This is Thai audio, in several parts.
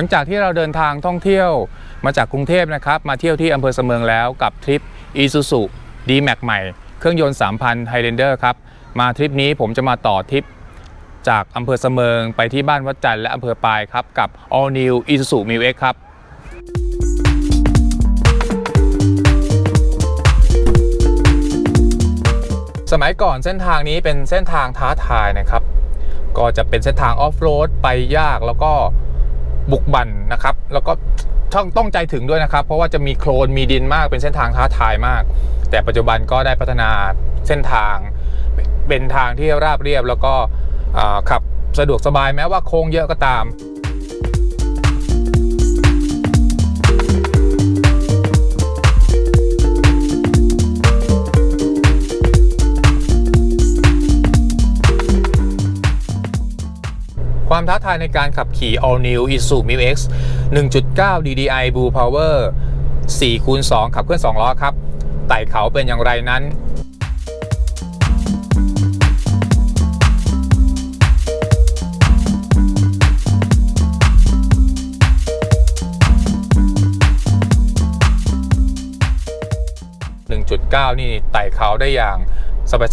หลังจากที่เราเดินทางท่องเที่ยวมาจากกรุงเทพนะครับ มาเที่ยวที่อำเภอเสมิงแล้วกับทริป Isuzu D-Max ใหม่ เครื่องยนต์ 3,000 Highlander ครับ มาทริปนี้ผมจะมาต่อทริปจากอำเภอเสมิงไปที่บ้านวัดจันทร์และอำเภอปายครับ กับ All New Isuzu m i x ครับสมัยก่อนเส้นทางนี้เป็นเส้นทางท้าทายนะครับ ก็จะเป็นเส้นทางออฟโรดไปยากแล้วก็ บุกบั่นนะครับ แล้วก็ต้องต้องใจถึงด้วยนะครับ เพราะว่าจะมีโคลนมีดินมากเป็นเส้นทางท้าทายมาก แต่ปัจจุบันก็ได้พัฒนาเส้นทางเป็นทางที่ราบเรียบ แล้วก็ขับสะดวกสบายแม้ว่าโค้งเยอะก็ตาม ความท้าทายในการขับขี่ All New Isuzu m i x 1.9 DDI Blue Power 4คูณ2ขับเคลื่อน2ล้อครับ ไต่เขาเป็นอย่างไรนั้น 1.9 นี่ไต่เขาได้อย่าง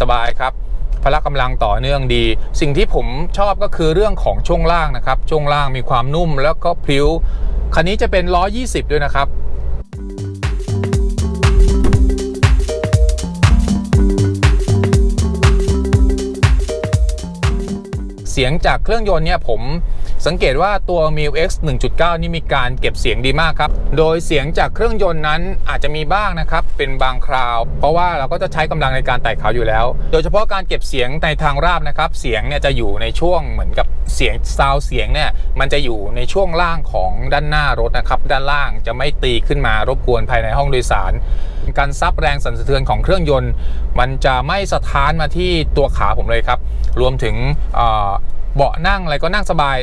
สบาย ๆ ครับ ละกำลังต่อเนื่องดี สิ่งที่ผมชอบก็คือเรื่องของช่วงล่างนะครับ ช่วงล่างมีความนุ่มแล้วก็พลิ้ว คันนี้จะเป็น120 ด้วยนะครับเสียงจากเครื่องยนต์เนี่ยผม สังเกตว่าตัว m i l X 1.9 นี่มีการเก็บเสียงดีมากครับ โดยเสียงจากเครื่องยนต์นั้นอาจจะมีบ้างนะครับ เป็นบางคราว เพราะว่าเราก็จะใช้กำลังในการไต่เขาอยู่แล้ว โดยเฉพาะการเก็บเสียงในทางราบนะครับ เสียงเนี่ยจะอยู่ในช่วงเหมือนกับเสียงซาวเสียงเนี่ยมันจะอยู่ในช่วงล่างของด้านหน้ารถนะครับ ด้านล่างจะไม่ตีขึ้นมารบกวนภายในห้องโดยสาร การซับแรงสั่นสะเทือนของเครื่องยนต์ มันจะไม่สะท้านมาที่ตัวขาผมเลยครับ รวมถึง เบาะนั่งอะไรก็นั่งสบาย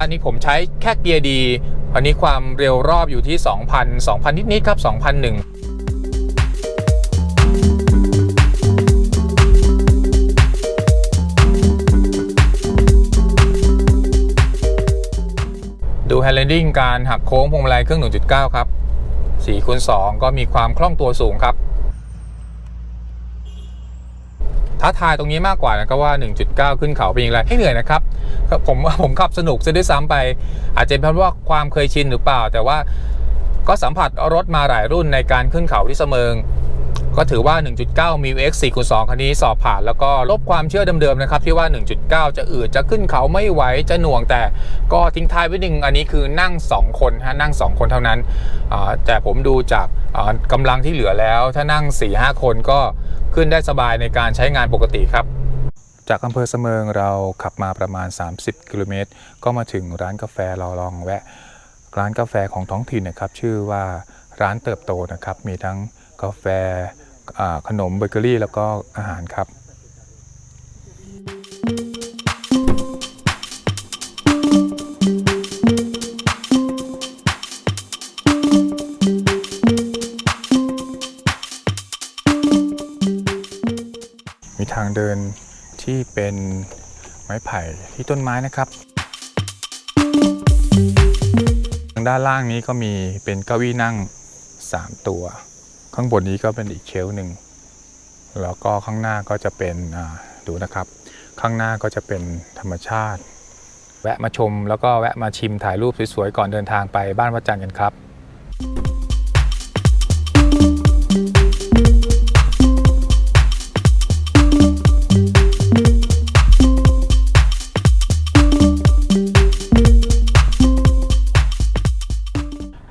อันนี้ผมใช้แค่เกียร์ดี อันนี้ความเร็วรอบอยู่ที่ 2,000 2,000 นิดๆครับ 2,001 แฮนด์ l ดิ้งการหักโค้งพวงมาลัยเครื่อง 1.9 ครับ4คูณ2ก็มีความคล่องตัวสูงครับ ท้าทายตรงนี้มากกว่านะครับว่า 1.9 ขึ้นเขาเป็นอย่างไรให้เหนื่อยนะครับ ผมผมขับสนุกซะด้วยซ้ำไป อาจจะเป็นเพราะว่าความเคยชินหรือเปล่า แต่ว่าก็สัมผัสรถมาหลายรุ่นในการขึ้นเขาที่เสมิง ก็ถือว่า 1.9 m i x 4คูณ2คันนี้สอบผ่านแล้วก็ลบความเชื่อเดิมๆนะครับที่ว่า 1.9 จะอืดจะขึ้นเขาไม่ไหวจะหน่วง แต่ก็ทิ้งท้ายไว้หนึ่งอันนี้คือนั่ง 2 คนฮะนั่ง 2 คนเท่านั้นอ่าแต่ผมดูจากอ่ากำลังที่เหลือแล้ว ถ้านั่ง 4-5 คนก็ขึ้นได้สบายในการใช้งานปกติครับจากอำเภอเสมิงเราขับมาประมาณ 30 กิโลเมตร ก็มาถึงร้านกาแฟเราลองแวะ ร้านกาแฟของท้องถิ่นนะครับ ชื่อว่าร้านเติบโตนะครับ มีทั้งกาแฟ ขนมเบเกอรี่ แล้วก็อาหารครับ มีทางเดินที่เป็นไม้ไผ่ที่ต้นไม้นะครับทางด้านล่างนี้ก็มีเป็นเก้าอี้นั่ง 3 ตัว ข้างบนนี้ก็เป็นอีกเชลหนึ่งแล้วก็ข้างหน้าก็จะเป็นดูนะครับ ข้างหน้าก็จะเป็นธรรมชาติ แวะมาชมแล้วก็แวะมาชิมถ่ายรูปสวยๆก่อนเดินทางไปบ้านวัดจันทร์กันครับ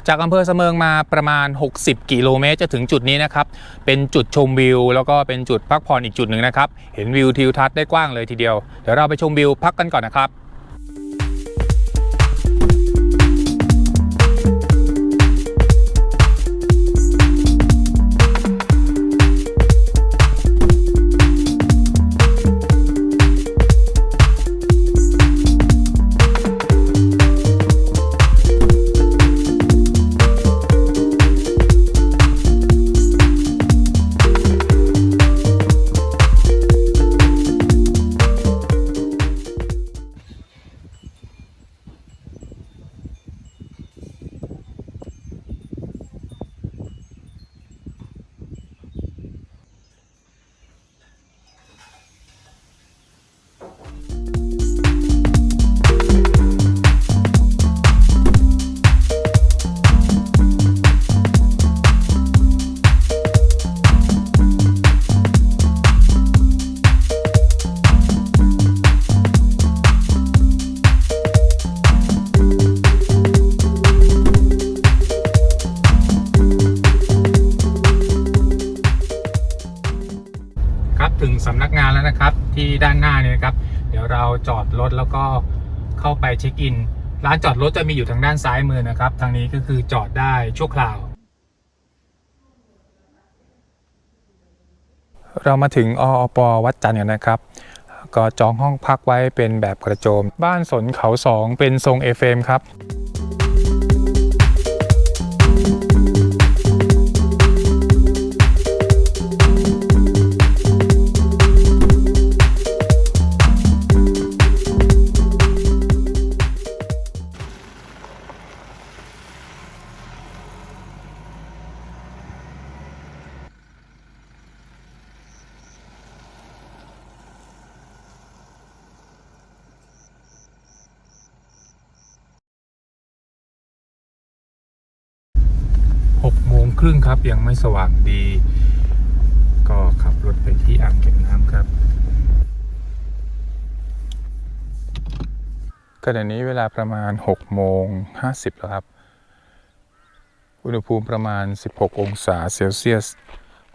จากอำเภอเสมิงมาประมาณ 60 กิโลเมตรจะถึงจุดนี้นะครับ เป็นจุดชมวิว แล้วก็เป็นจุดพักผ่อนอีกจุดหนึ่งนะครับ เห็นวิวทิวทัศน์ได้กว้างเลยทีเดียว เดี๋ยวเราไปชมวิวพักกันก่อนนะครับ ครับถึงสำนักงานแล้วนะครับที่ด้านหน้าเนี่ยนะครับ เดี๋ยวเราจอดรถแล้วก็เข้าไปเช็คอิน ร้านจอดรถจะมีอยู่ทางด้านซ้ายมือนะครับ ทางนี้ก็คือจอดได้ชั่วคราว เรามาถึงออปวัดจันทร์กันนะครับก็จองห้องพักไว้เป็นแบบกระโจม บ้านสนเขาสองเป็นทรง FM ครับ ครึ่งครับ ยังไม่สว่างดี ก็ขับรถไปที่อ่างเก็บน้ำครับขณะนี้เวลาประมาณ6โมง50แล้วครับ อุณหภูมิประมาณ 16 องศาเซลเซียส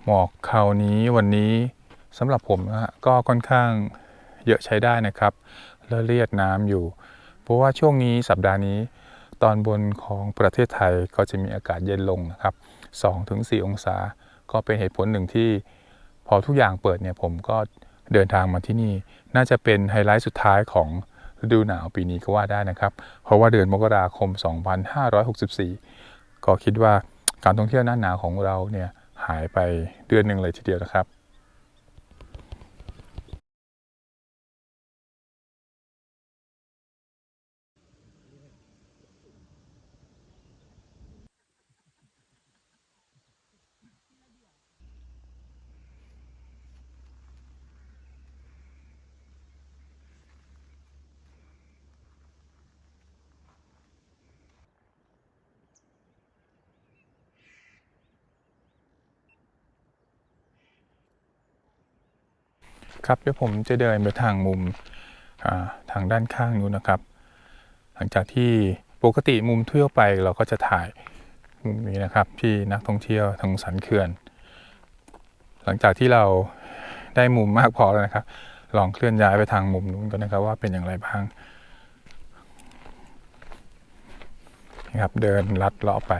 หมอกคราวนี้วันนี้สำหรับผมนะฮะก็ค่อนข้างเยอะใช้ได้นะครับและเลียดน้ำอยู่ เพราะว่าช่วงนี้สัปดาห์นี้ตอนบนของประเทศไทยก็จะมีอากาศเย็นลงนะครับ 2-4 องศา ก็เป็นเหตุผลหนึ่งที่ พอทุกอย่างเปิดเนี่ยผมก็เดินทางมาที่นี่ น่าจะเป็นไฮไลท์สุดท้ายของฤดูหนาวปีนี้ก็ว่าได้นะครับ เพราะว่าเดือนมกราคม 2564 ก็คิดว่าการท่องเที่ยวหน้าหนาวของเราเนี่ยหายไปเดือนหนึ่งเลยทีเดียวนะครับ ครับเดี๋ยวผมจะเดินไปทางมุมทางด้านข้างนู้นนะครับ หลังจากที่ปกติมุมทั่วไปเราก็จะถ่ายมุมนี้นะครับที่นักท่องเที่ยวทางสันเขื่อน หลังจากที่เราได้มุมมากพอแล้วนะครับ ลองเคลื่อนย้ายไปทางมุมนู้นกันนะครับ ว่าเป็นอย่างไรบ้างนะครับเดินลัดเลาะไป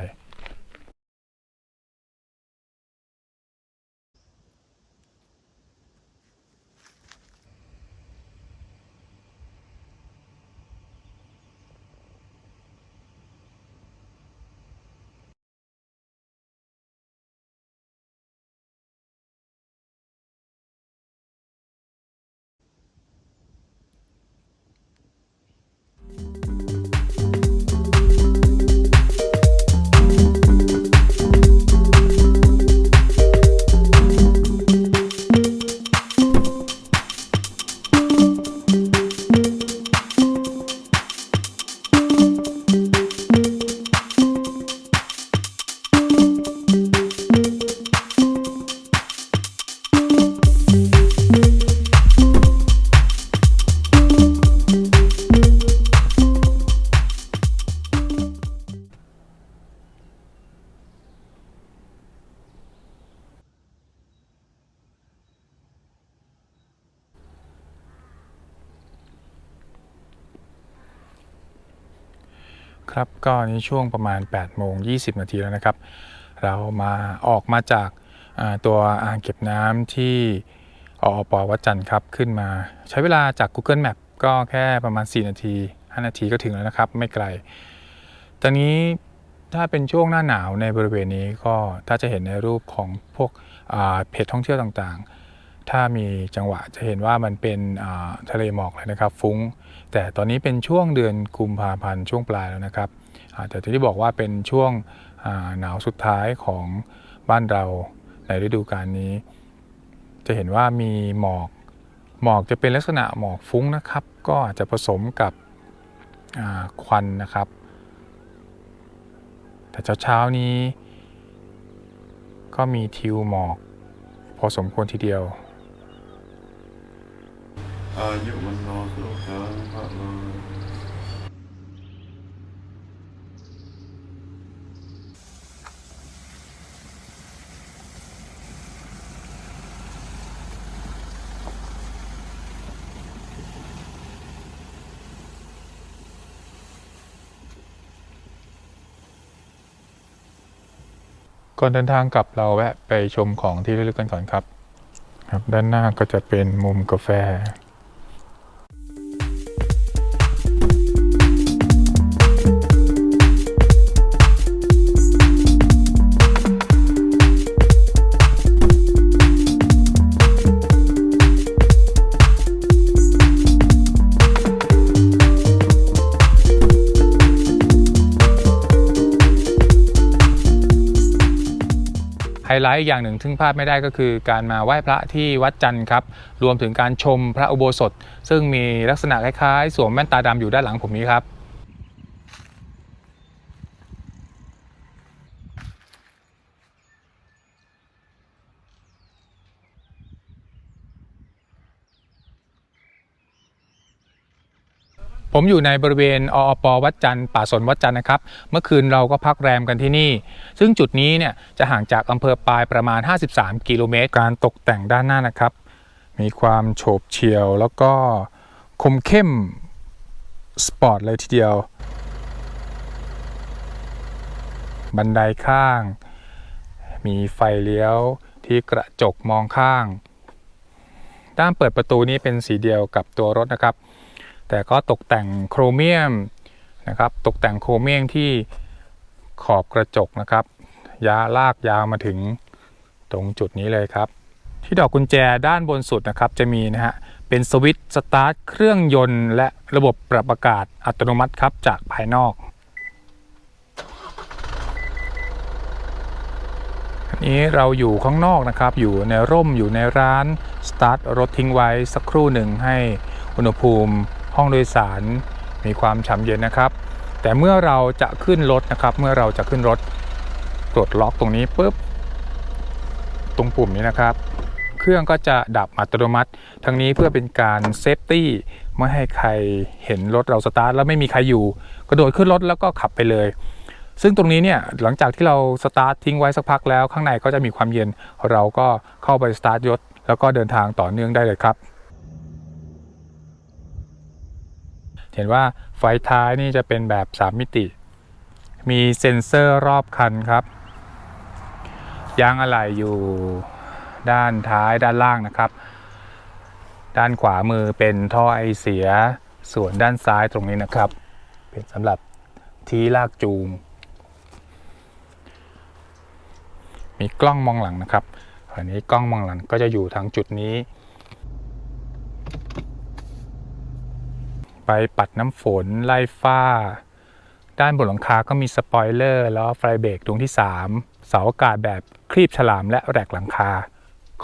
ก็ในช่วงประมาณ8โมง20 นาทีแล้วนะครับ เรามาออกมาจากตัวอ่างเก็บน้ำที่ออปวัดจันทร์ครับขึ้นมาใช้เวลาจาก Google Map ก็แค่ประมาณ 4 นาที 5 นาทีก็ถึงแล้วนะครับ ไม่ไกล ตอนนี้ถ้าเป็นช่วงหน้าหนาวในบริเวณนี้ก็ถ้าจะเห็นในรูปของพวกเพจท่องเที่ยวต่างๆ ถ้ามีจังหวะจะเห็นว่ามันเป็นทะเลหมอกเลยนะครับ ฟุ้ง แต่ตอนนี้เป็นช่วงเดือนกุมภาพันธ์ช่วงปลายแล้วนะครับ แต่ที่บอกว่าเป็นช่วงหนาวสุดท้ายของบ้านเราในฤดูกาลนี้ จะเห็นว่ามีหมอกหมอกจะเป็นลักษณะหมอกฟุ้งนะครับ ก็อาจจะผสมกับควันนะครับ แต่เช้าๆนี้ ก็มีทิวหมอกพอสมควรทีเดียวอายุวันโนสุขังพระลั ก่อนเดินทางกลับเราแวะไปชมของที่ระลึกกันก่อนครับ ครับ ด้านหน้าก็จะเป็นมุมกาแฟ ไลท์อย่างหนึ่งที่พลาดไม่ได้ก็คือการมาไหว้พระที่วัดจันทร์ครับ รวมถึงการชมพระอุโบสถ ซึ่งมีลักษณะคล้ายๆ สวมแว่นตาดำอยู่ด้านหลังผมนี้ครับ ผมอยู่ในบริเวณออปวัดจันทร์ป่าสนวัดจันทร์นะครับ เมื่อคืนเราก็พักแรมกันที่นี่ ซึ่งจุดนี้เนี่ยจะห่างจากอำเภอปลายประมาณ 53 กิโลเมตร การตกแต่งด้านหน้านะครับ มีความโฉบเฉี่ยวแล้วก็คมเข้มสปอร์ตเลยทีเดียว บันไดข้าง มีไฟเลี้ยวที่กระจกมองข้าง ด้านเปิดประตูนี้เป็นสีเดียวกับตัวรถนะครับ แต่ก็ตกแต่งโครเมียมนะครับ ตกแต่งโครเมียมที่ขอบกระจกนะครับยาลากยาวมาถึงตรงจุดนี้เลยครับ ที่ดอกกุญแจด้านบนสุดนะครับ จะมีนะฮะเป็นสวิตช์สตาร์ทเครื่องยนต์ และระบบปรับอากาศอัตโนมัติครับจากภายนอกอันนี้เราอยู่ข้างนอกนะครับ อยู่ในร่มอยู่ในร้านสตาร์ทรถทิ้งไว้สักครู่หนึ่งให้อุณหภูมิ ห้องโดยสารมีความฉ่ำเย็นนะครับ แต่เมื่อเราจะขึ้นรถนะครับ เมื่อเราจะขึ้นรถปลดล็อกตรงนี้ปุ๊บตรงปุ่มนี้นะครับ เครื่องก็จะดับอัตโนมัติ ทั้งนี้เพื่อเป็นการเซฟตี้ไม่ให้ใครเห็นรถเราสตาร์ทแล้วไม่มีใครอยู่ กระโดดขึ้นรถแล้วก็ขับไปเลย ซึ่งตรงนี้เนี่ยหลังจากที่เราสตาร์ททิ้งไว้สักพักแล้วข้างในก็จะมีความเย็น เราก็เข้าไปสตาร์ทยศแล้วก็เดินทางต่อเนื่องได้เลยครับ เห็นว่าไฟท้ายนี่จะเป็นแบบ 3 มิติ มีเซ็นเซอร์รอบคันครับ ยางอะไหล่อยู่ด้านท้ายด้านล่างนะครับ ด้านขวามือเป็นท่อไอเสีย ส่วนด้านซ้ายตรงนี้นะครับ เป็นสำหรับที่ลากจูง มีกล้องมองหลังนะครับอันนี้กล้องมองหลังก็จะอยู่ทางจุดนี้ ปปัดน้ำฝน ไล่ฝ้า ด้านบนหลังคาก็มีสปอยเลอร์ แล้วไฟเบรกดวงที่ 3 เสาอากาศแบบครีบฉลามและแรกหลังคา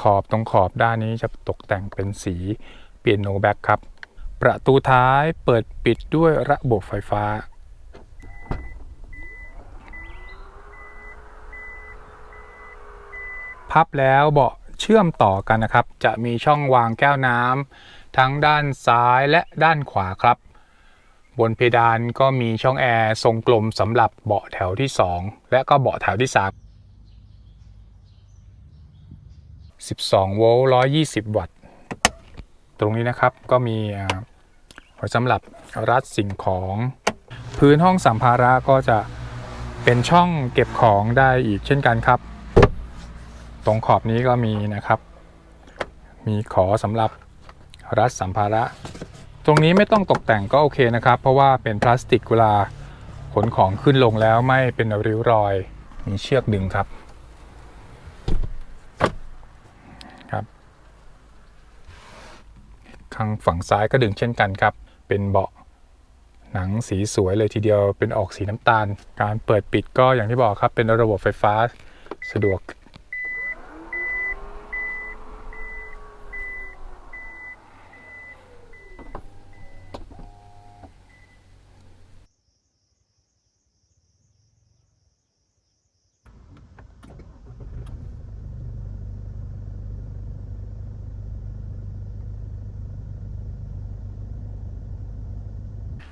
ขอบตรงขอบด้านนี้จะตกแต่งเป็นสีเปียโนแบ็คครับ ประตูท้ายเปิดปิดด้วยระบบไฟฟ้าพับแล้วเบาะเชื่อมต่อกันนะครับ จะมีช่องวางแก้วน้ำ ทั้งด้านซ้ายและด้านขวาครับ บนเพดานก็มีช่องแอร์ทรงกลมสำหรับเบาะแถวที่ 2 และก็เบาะแถวที่ 3 12โวลต์120 วัตต์ ตรงนี้นะครับก็มีอ่าไว้สำหรับรัดสิ่งของ พื้นห้องสัมภาระก็จะเป็นช่องเก็บของได้อีกเช่นกันครับ ตรงขอบนี้ก็มีนะครับ มีขอสำหรับ รัดสัมภาระ ตรงนี้ไม่ต้องตกแต่งก็โอเคนะครับ เพราะว่าเป็นพลาสติกเวลาขนของขึ้นลงแล้วไม่เป็นริ้วรอย มีเชือกดึงครับครับ ข้างฝั่งซ้ายก็ดึงเช่นกันครับ เป็นเบาะหนังสีสวยเลยทีเดียวเป็นออกสีน้ำตาล การเปิดปิดก็อย่างที่บอกครับเป็นระบบไฟฟ้าสะดวก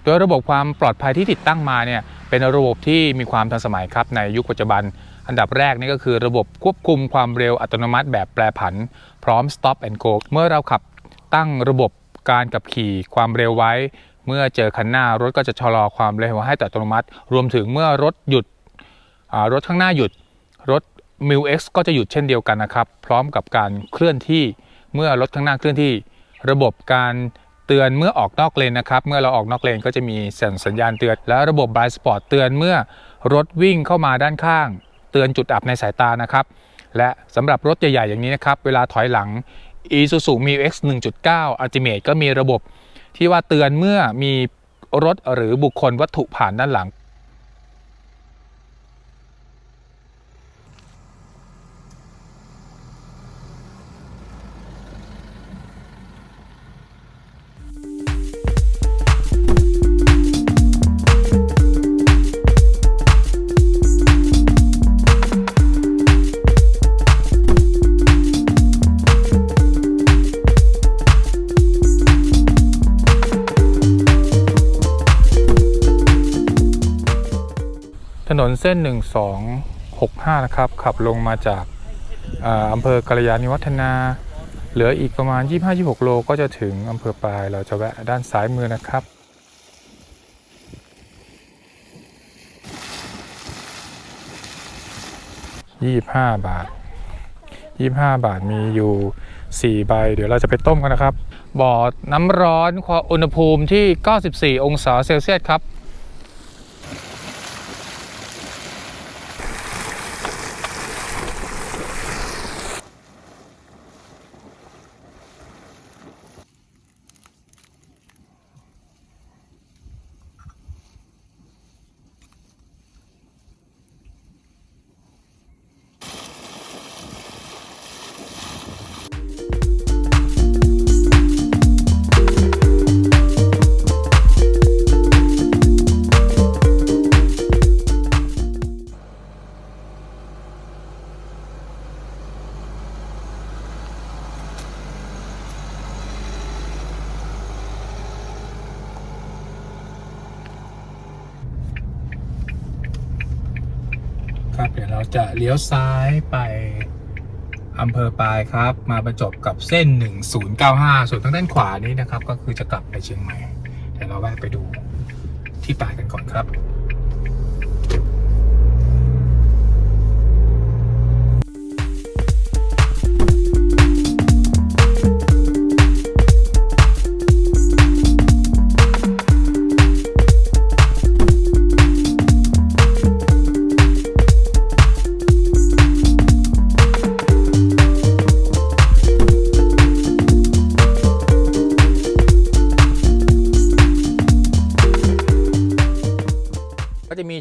โดยระบบความปลอดภัยที่ติดตั้งมาเนี่ยเป็นระบบที่มีความทันสมัยครับในยุคปัจจุบัน อันดับแรกนี่ก็คือระบบควบคุมความเร็วอัตโนมัติแบบแปรผัน พร้อม stop and go เมื่อเราขับตั้งระบบการขับขี่ความเร็วไว้ เมื่อเจอคันหน้ารถก็จะชะลอความเร็วให้อัตโนมัติ รวมถึงเมื่อรถหยุดรถข้างหน้าหยุดรถ m i l X ก็จะหยุดเช่นเดียวกันนะครับ พร้อมกับการเคลื่อนที่เมื่อรถข้างหน้าเคลื่อนที่ ระบบการ เตือนเมื่อออกนอกเลนนะครับ เมื่อเราออกนอกเลนก็จะมีสัญสัญญาณเตือน และระบบ Blind Spot เตือนเมื่อรถวิ่งเข้ามาด้านข้าง เตือนจุดอับในสายตานะครับ และสำหรับรถใหญ่ๆอย่างนี้นะครับ เวลาถอยหลัง Isuzu m i X 1.9 Ultimate ก็มีระบบที่ว่าเตือนเมื่อมีรถหรือบุคคลวัตถุผ่านด้านหลัง นนเส้น 1265 นะครับ ขับลงมาจากอำเภอกาลยานิวัฒนา เหลืออีกประมาณ 25-26 โลก็จะถึงอำเภอปลาย เราจะแวะด้านซ้ายมือนะครับ25บาท25บาทมีอยู่ 4 ใบ เดี๋ยวเราจะไปต้มกันนะครับ บ่อน้ำร้อนความอุณหภูมิที่ 94 องศาเซลเซียสครับ จะเลี้ยวซ้ายไปอำเภอปลายครับ มาบรรจบกับเส้น 1095 ส่วนทางด้านขวานี้นะครับ ก็คือจะกลับไปเชียงใหม่เดี๋ยวเราแวะไปดูที่ปลายกันก่อนครับ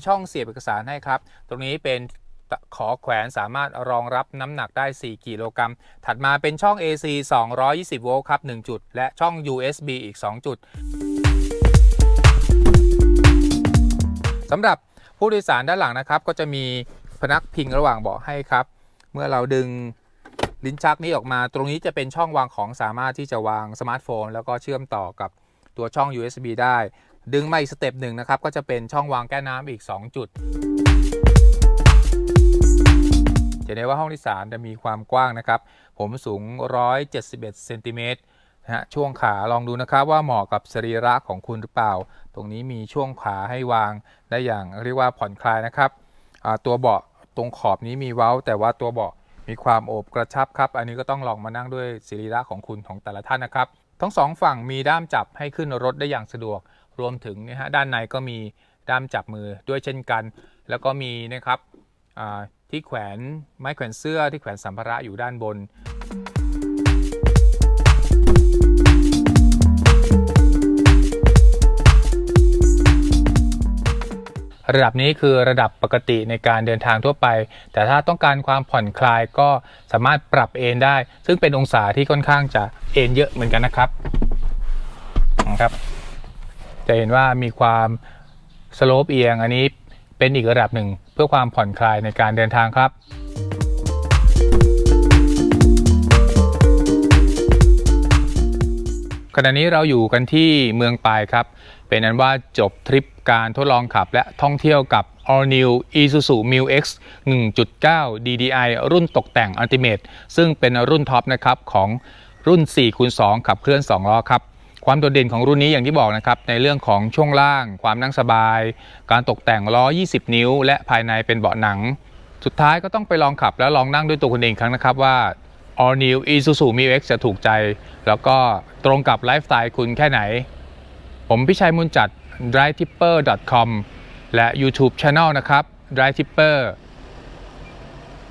ช่องเสียบเอกสารให้ครับ ตรงนี้เป็นขอแขวนสามารถรองรับน้ำหนักได้ 4 กิโลกรัม ถัดมาเป็นช่อง AC 220 โวลต์ครับ 1 จุด และช่อง USB อีก 2 จุด สำหรับผู้โดยสารด้านหลังนะครับ ก็จะมีพนักพิงระหว่างเบาะให้ครับ เมื่อเราดึงลิ้นชักนี้ออกมา ตรงนี้จะเป็นช่องวางของสามารถที่จะวางสมาร์ทโฟน แล้วก็เชื่อมต่อกับตัวช่อง USB ได้ ดึงมาอีกสเต็ปหนึ่งนะครับ ก็จะเป็นช่องวางแก้น้ำอีก 2 จุด จะได้ว่าห้องที่ 3 จะมีความกว้างนะครับ ผมสูง 171เซนติเมตรนะฮะช่วงขาลองดูนะครับว่าเหมาะกับสรีระของคุณหรือเปล่า ตรงนี้มีช่วงขาให้วางได้อย่างเรียกว่าผ่อนคลายนะครับ ตัวเบาะตรงขอบนี้มีเว้า แต่ว่าตัวเบาะมีความโอบกระชับครับ อันนี้ก็ต้องลองมานั่งด้วยสรีระของคุณของแต่ละท่านนะครับ ทั้งสองฝั่งมีด้ามจับให้ขึ้นรถได้อย่างสะดวก รวมถึงนะฮะด้านในก็มีด้ามจับมือด้วยเช่นกัน แล้วก็มีนะครับที่แขวนไม้แขวนเสื้อที่แขวนสัมภาระอยู่ด้านบน ระดับนี้คือระดับปกติในการเดินทางทั่วไป แต่ถ้าต้องการความผ่อนคลายก็สามารถปรับเอนได้ ซึ่งเป็นองศาที่ค่อนข้างจะเอนเยอะเหมือนกันนะครับนะครับ จะเห็นว่ามีความสโลปเอียงอันนี้เป็นอีกระดับหนึ่งเพื่อความผ่อนคลายในการเดินทางครับ ขณะนี้เราอยู่กันที่เมืองปายครับ เป็นนั้นว่าจบทริปการทดลองขับและท่องเที่ยวกับ All New Isuzu m i l X 1.9 DDI รุ่นตกแต่ง Ultimate ซึ่งเป็นรุ่นท็อปนะครับของรุ่น4คูณ2ขับเคลื่อน 2 ล้อครับ ความโดดเด่นของรุ่นนี้อย่างที่บอกนะครับในเรื่องของช่วงล่าง ความนั่งสบาย การตกแต่งล้อ 20 นิ้ว และภายในเป็นเบาะหนัง สุดท้ายก็ต้องไปลองขับแล้วลองนั่งด้วยตัวคุณเองครั้งนะครับว่า All New Isuzu Mu X จะถูกใจ แล้วก็ตรงกับไลฟ์สไตล์คุณแค่ไหน ผมพิชัยมุนจัด drivetipper.com และ YouTube Channel นะครับ drivetipper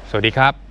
สวัสดีครับ